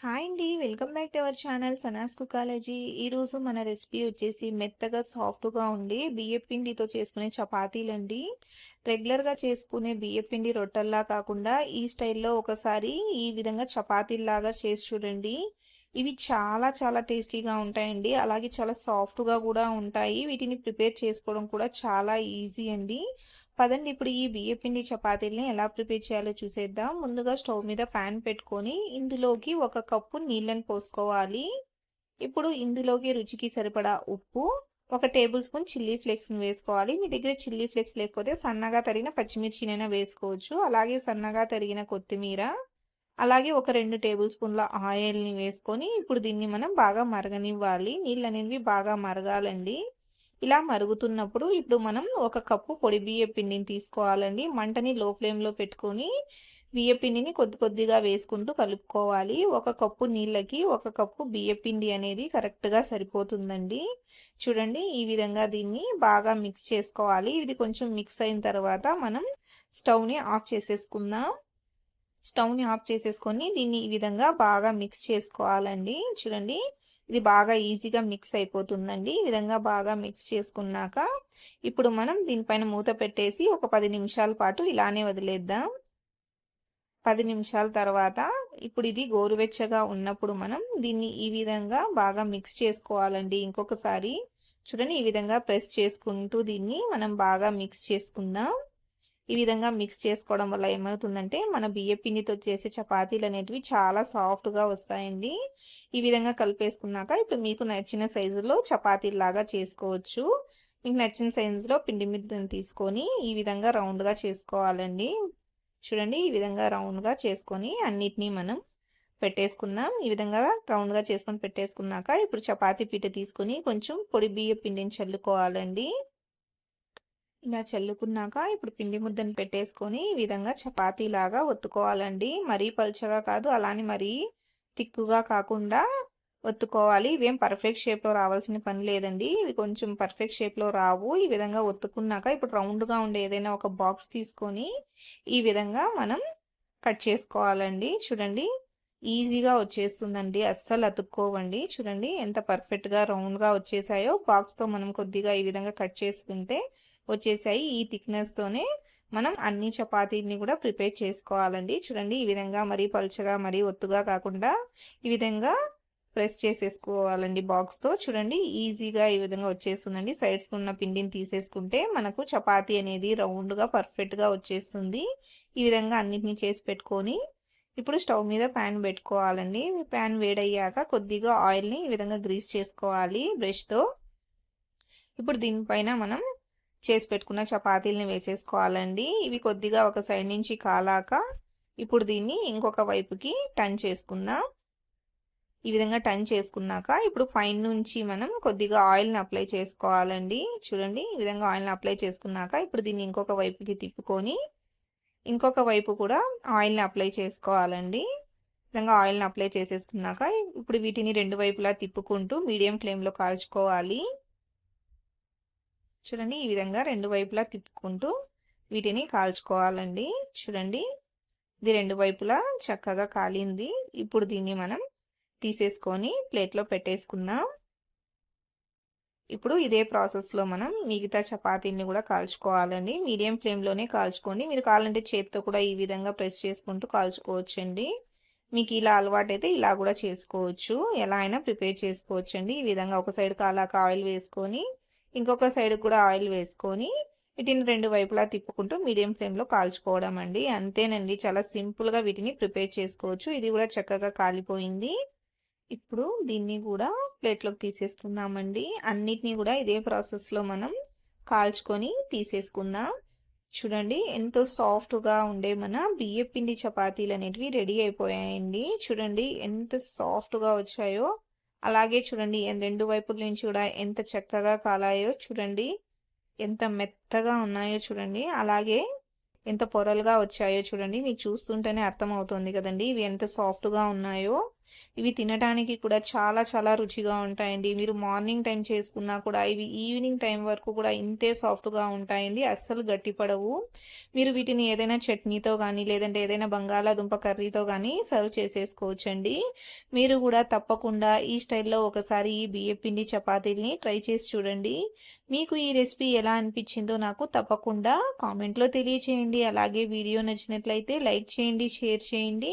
Hi అండి welcome back to our channel Sana's Cookology. ఈరోజు మన రెసిపీ వచ్చేసి మెత్తగా సాఫ్ట్గా ఉండి బియ్య పిండితో చేసుకునే చపాతీలండి. రెగ్యులర్గా చేసుకునే బియ్య పిండి రొట్టెల్లా కాకుండా ఈ స్టైల్లో ఒకసారి ఈ విధంగా చపాతీల్లాగా చేసి చూడండి. ఇవి చాలా చాలా టేస్టీగా ఉంటాయండి. అలాగే చాలా సాఫ్ట్గా కూడా ఉంటాయి. వీటిని ప్రిపేర్ చేసుకోవడం కూడా చాలా ఈజీ అండి. పదండి ఇప్పుడు ఈ బియ్యపిండి చపాతీల్ని ఎలా ప్రిపేర్ చేయాలో చూసేద్దాం. ముందుగా స్టవ్ మీద ప్యాన్ పెట్టుకొని ఇందులోకి ఒక కప్పు నీళ్ళని పోసుకోవాలి. ఇప్పుడు ఇందులోకి రుచికి సరిపడా ఉప్పు ఒక టేబుల్ స్పూన్ చిల్లీ ఫ్లేక్స్ని వేసుకోవాలి. మీ దగ్గర చిల్లీ ఫ్లేక్స్ లేకపోతే సన్నగా తరిగిన పచ్చిమిర్చినైనా వేసుకోవచ్చు. అలాగే సన్నగా తరిగిన కొత్తిమీర అలాగే ఒక రెండు టేబుల్ స్పూన్ల ఆయిల్ని వేసుకొని ఇప్పుడు దీన్ని మనం బాగా మరగనివ్వాలి. నీళ్ళు అనేవి బాగా మరగాలండి. ఇలా మరుగుతున్నప్పుడు ఇప్పుడు మనం ఒక కప్పు పొడి బియ్య పిండిని తీసుకోవాలండి. మంటని లో ఫ్లేమ్లో పెట్టుకొని బియ్య పిండిని కొద్ది కొద్దిగా వేసుకుంటూ కలుపుకోవాలి. ఒక కప్పు నీళ్ళకి ఒక కప్పు బియ్య పిండి అనేది కరెక్ట్గా సరిపోతుందండి. చూడండి ఈ విధంగా దీన్ని బాగా మిక్స్ చేసుకోవాలి. ఇది కొంచెం మిక్స్ అయిన తర్వాత మనం స్టవ్ని ఆఫ్ చేసేసుకుందాం. స్టవ్ని ఆఫ్ చేసేసుకొని దీన్ని ఈ విధంగా బాగా మిక్స్ చేసుకోవాలండి. చూడండి ఇది బాగా ఈజీగా మిక్స్ అయిపోతుందండి. ఈ విధంగా బాగా మిక్స్ చేసుకున్నాక ఇప్పుడు మనం దీనిపైన మూత పెట్టేసి ఒక పది నిమిషాల పాటు ఇలానే వదిలేద్దాం. పది నిమిషాల తర్వాత ఇప్పుడు ఇది గోరువెచ్చగా ఉన్నప్పుడు మనం దీన్ని ఈ విధంగా బాగా మిక్స్ చేసుకోవాలండి. ఇంకొకసారి చూడండి ఈ విధంగా ప్రెస్ చేసుకుంటూ దీన్ని మనం బాగా మిక్స్ చేసుకుందాం. ఈ విధంగా మిక్స్ చేసుకోవడం వల్ల ఏమవుతుందంటే మన బియ్య పిండితో చేసే చపాతీలు అనేటివి చాలా సాఫ్ట్గా వస్తాయండి. ఈ విధంగా కలిపేసుకున్నాక ఇప్పుడు మీకు నచ్చిన సైజులో చపాతీలాగా చేసుకోవచ్చు. మీకు నచ్చిన సైజులో పిండి మిద్దను తీసుకొని ఈ విధంగా రౌండ్గా చేసుకోవాలండి. చూడండి ఈ విధంగా రౌండ్గా చేసుకొని అన్నిటినీ మనం పెట్టేసుకుందాం. ఈ విధంగా రౌండ్గా చేసుకొని పెట్టేసుకున్నాక ఇప్పుడు చపాతీ పీట తీసుకొని కొంచెం పొడి బియ్య పిండిని చల్లుకోవాలండి. ఇలా చల్లుకున్నాక ఇప్పుడు పిండి ముద్దను పెట్టేసుకొని ఈ విధంగా చపాతీలాగా ఒత్తుకోవాలండి. మరీ పలుచగా కాదు అలానే మరీ తిక్కుగా కాకుండా ఒత్తుకోవాలి. ఇవేం పర్ఫెక్ట్ షేప్లో రావాల్సిన పని లేదండి. ఇవి కొంచెం పర్ఫెక్ట్ షేప్లో రావు. ఈ విధంగా ఒత్తుకున్నాక ఇప్పుడు రౌండ్గా ఉండే ఏదైనా ఒక బాక్స్ తీసుకొని ఈ విధంగా మనం కట్ చేసుకోవాలండి. చూడండి ఈజీగా వచ్చేస్తుందండి. అస్సలు అతుక్కోవండి. చూడండి ఎంత పర్ఫెక్ట్గా రౌండ్గా వచ్చేసాయో. బాక్స్తో మనం కొద్దిగా ఈ విధంగా కట్ చేసుకుంటే వచ్చేసాయి. ఈ థిక్నెస్తోనే మనం అన్ని చపాతీని కూడా ప్రిపేర్ చేసుకోవాలండి. చూడండి ఈ విధంగా మరీ పలుచగా మరీ ఒత్తుగా కాకుండా ఈ విధంగా ప్రెస్ చేసేసుకోవాలండి బాక్స్తో. చూడండి ఈజీగా ఈ విధంగా వచ్చేస్తుందండి. సైడ్స్ ఉన్న పిండిని తీసేసుకుంటే మనకు చపాతీ అనేది రౌండ్గా పర్ఫెక్ట్గా వచ్చేస్తుంది. ఈ విధంగా అన్నిటినీ చేసి పెట్టుకొని ఇప్పుడు స్టవ్ మీద ప్యాన్ పెట్టుకోవాలండి. ప్యాన్ వేడయ్యాక కొద్దిగా ఆయిల్ని ఈ విధంగా గ్రీస్ చేసుకోవాలి బ్రష్తో. ఇప్పుడు దీనిపైన మనం చేసి పెట్టుకున్న చపాతీలని వేసేసుకోవాలండి. ఇవి కొద్దిగా ఒక సైడ్ నుంచి కాలాక ఇప్పుడు దీన్ని ఇంకొక వైపుకి టర్న్ చేసుకుందాం. ఈ విధంగా టర్న్ చేసుకున్నాక ఇప్పుడు పైన నుంచి మనం కొద్దిగా ఆయిల్ని అప్లై చేసుకోవాలండి. చూడండి ఈ విధంగా ఆయిల్ని అప్లై చేసుకున్నాక ఇప్పుడు దీన్ని ఇంకొక వైపుకి తిప్పుకొని ఇంకొక వైపు కూడా ఆయిల్ని అప్లై చేసుకోవాలండి. విధంగా ఆయిల్ని అప్లై చేసేసుకున్నాక ఇప్పుడు వీటిని రెండు వైపులా తిప్పుకుంటూ మీడియం ఫ్లేమ్లో కాల్చుకోవాలి. చూడండి ఈ విధంగా రెండు వైపులా తిప్పుకుంటూ వీటిని కాల్చుకోవాలండి. చూడండి ఇది రెండు వైపులా చక్కగా కాలింది. ఇప్పుడు దీన్ని మనం తీసేసుకొని ప్లేట్లో పెట్టేసుకుందాం. ఇప్పుడు ఇదే ప్రాసెస్లో మనం మిగతా చపాతీని కూడా కాల్చుకోవాలండి. మీడియం ఫ్లేమ్లోనే కాల్చుకోండి. మీరు కావాలంటే చేత్తో కూడా ఈ విధంగా ప్రెస్ చేసుకుంటూ కాల్చుకోవచ్చండి. మీకు ఇలా అలవాటైతే ఇలా కూడా చేసుకోవచ్చు. ఎలా అయినా ప్రిపేర్ చేసుకోవచ్చండి. ఈ విధంగా ఒక సైడ్ కాలాక ఆయిల్ వేసుకొని ఇంకొక సైడ్ కూడా ఆయిల్ వేసుకొని వీటిని రెండు వైపులా తిప్పుకుంటూ మీడియం ఫ్లేమ్లో కాల్చుకోవడం అండి. అంతేనండి. చాలా సింపుల్గా వీటిని ప్రిపేర్ చేసుకోవచ్చు. ఇది కూడా చక్కగా కాలిపోయింది. ఇప్పుడు దీన్ని కూడా ప్లేట్లోకి తీసేసుకుందామండి. అన్నిటినీ కూడా ఇదే ప్రాసెస్లో మనం కాల్చుకొని తీసేసుకుందాం. చూడండి ఎంతో సాఫ్ట్గా ఉండే మన బియ్య పిండి చపాతీలు అనేటివి రెడీ అయిపోయాయండి. చూడండి ఎంత సాఫ్ట్గా వచ్చాయో. అలాగే చూడండి రెండు వైపుల నుంచి కూడా ఎంత చక్కగా కాలాయో చూడండి ఎంత మెత్తగా ఉన్నాయో చూడండి అలాగే ఎంత పొరలుగా వచ్చాయో చూడండి మీకు చూస్తుంటేనే అర్థమవుతుంది కదండి ఇవి ఎంత సాఫ్ట్గా ఉన్నాయో. ఇవి తినడానికి కూడా చాలా చాలా రుచిగా ఉంటాయండి. మీరు మార్నింగ్ టైం చేసుకున్నా కూడా ఇవి ఈవినింగ్ టైం వరకు కూడా ఇంతే సాఫ్ట్గా ఉంటాయండి. అస్సలు గట్టిపడవు మీరు వీటిని ఏదైనా చట్నీతో కానీ లేదంటే ఏదైనా బంగాళాదుంప కర్రీతో కానీ సర్వ్ చేసేసుకోవచ్చండి. మీరు కూడా తప్పకుండా ఈ స్టైల్లో ఒకసారి ఈ బియ్యపిండి చపాతీల్ని ట్రై చేసి చూడండి. మీకు ఈ రెసిపీ ఎలా అనిపించిందో నాకు తప్పకుండా కామెంట్లో తెలియచేయండి. అలాగే వీడియో నచ్చినట్లయితే లైక్ చేయండి షేర్ చేయండి.